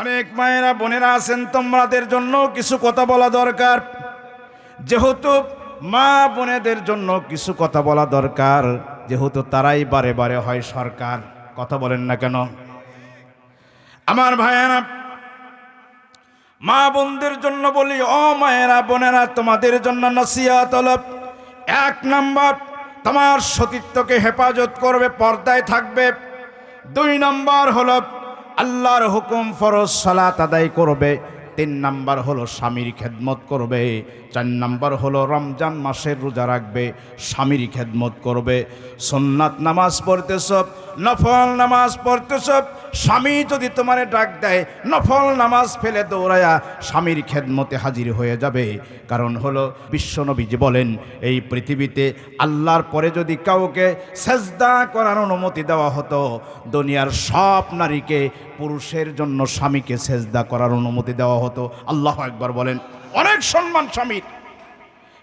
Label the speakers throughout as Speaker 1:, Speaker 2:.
Speaker 1: অনেক মায়েরা, বোনেরা আছেন তোমাদের জন্য কিছু কথা বলা দরকার। যেহেতু মা, বোনেদের জন্য কিছু কথা বলা দরকার, যেহেতু তারাই বারে বারে হয় সরকার, কথা বলেন না কেন? আমার ভাইয়েরা, মা বোনদের জন্য বলি, ও মায়েরা, বোনেরা, তোমাদের জন্য নসিহত হলো, এক নম্বর তোমার সতীত্বকে হেফাজত করবে, পর্দায় থাকবে, দুই নম্বর হলো আল্লাহর হুকুম ফরজ সালাত আদায় করবে। তিন নাম্বার হলো স্বামীর খেদমত করবে। চার নাম্বার হলো রমজান মাসের রোজা রাখবে। স্বামীর খেদমত করবে। সোননাথ নামাজ পড়তে সব নফল নামাজ পড়তেছ স্বামী যদি তোমারে ডাক দেয়, নফল নামাজ ফেলে দৌড়ায়া স্বামীর খেদমতে হাজির হয়ে যাবে। কারণ হলো, বিশ্বনবীজি বলেন, এই পৃথিবীতে আল্লাহর পরে যদি কাউকে সেজদা করার অনুমতি দেওয়া হতো, দুনিয়ার সব নারীকে পুরুষের জন্য স্বামীকে সেজদা করার অনুমতি দেওয়া হতো। আল্লাহ একবার বলেন, অনেক সম্মান স্বামীর।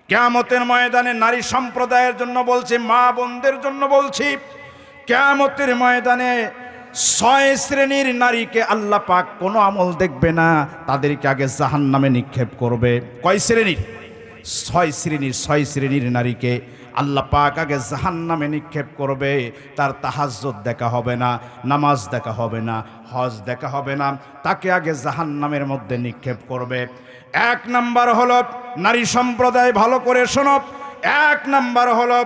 Speaker 1: কেয়ামতের ময়দানে নারী সম্প্রদায়ের জন্য বলছি, মা বোনদের জন্য বলছি, কেয়ামতের ময়দানে ছয় শ্রেণির নারীকে আল্লাহ পাক কোনো আমল দেখবে না, তাদেরকে আগে জাহান নামে নিক্ষেপ করবে। কয় শ্রেণির? ছয় শ্রেণির ছয় শ্রেণির নারীকে আল্লাহ পাক আগে জাহান নামে নিক্ষেপ করবে। তার তাহাজ্জত দেখা হবে না, নামাজ দেখা হবে না, হজ দেখা হবে না, তাকে আগে জাহান নামের মধ্যে নিক্ষেপ করবে। এক নাম্বার হলো, নারী সম্প্রদায় ভালো করে শোনব এক নাম্বার হলো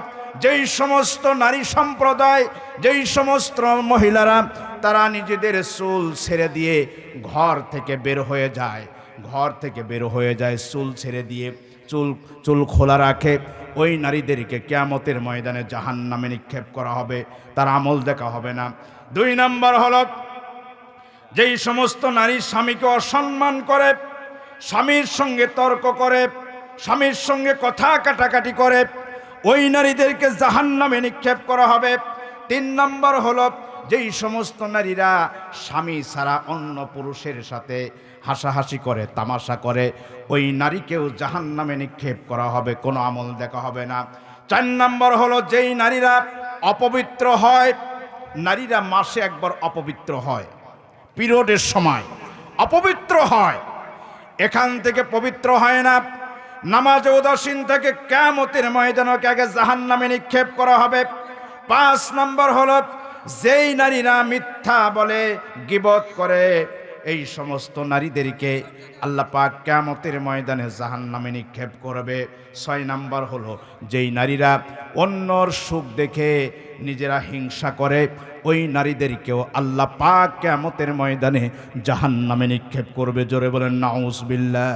Speaker 1: যেই সমস্ত নারী সম্প্রদায়, যেই সমস্ত মহিলারা, তারা নিজেদের চুল ছেড়ে দিয়ে ঘর থেকে বের হয়ে যায়। ঘর থেকে বের হয়ে যায়, চুল ছেড়ে দিয়ে চুল চুল খোলা রাখে। ওই নারীদেরকে কেয়ামতের ময়দানে জাহান নামে নিক্ষেপ করা হবে, তার আমল দেখা হবে না। দুই নাম্বার হল, যেই সমস্ত নারী স্বামীকে অসম্মান করে, স্বামীর সঙ্গে তর্ক করে, স্বামীর সঙ্গে কথা কাটাকাটি করে ওই নারীদেরকে জাহান নামে নিক্ষেপ করা হবে। তিন নম্বর হলো, যেই সমস্ত নারীরা স্বামী ছাড়া অন্য পুরুষের সাথে হাসাহাসি করে, তামাশা করে, ওই নারীকেও জাহান নামে নিক্ষেপ করা হবে, কোনো আমল দেখা হবে না। চার নম্বর হলো, যেই নারীরা অপবিত্র হয়, নারীরা মাসে একবার অপবিত্র হয়, পিরিয়ডের সময় অপবিত্র হয়, এখান থেকে পবিত্র হয় না। নামাজ উদাসীন থেকে কেমতের ময়দানকে আগে জাহান নামে নিক্ষেপ করা হবে। পাঁচ নম্বর হল, যেই নারীরা মিথ্যা বলে, গিবত করে, এই সমস্ত নারীদেরকে আল্লাহ পাক কেমতের ময়দানে জাহান নামে নিক্ষেপ করবে। ছয় নাম্বার হলো, যেই নারীরা অন্যর সুখ দেখে নিজেরা হিংসা করে, ওই নারীদেরকেও আল্লাহ পাক কেমতের ময়দানে জাহান নামে নিক্ষেপ করবে। জোরে বলেন নাউজবিল্লা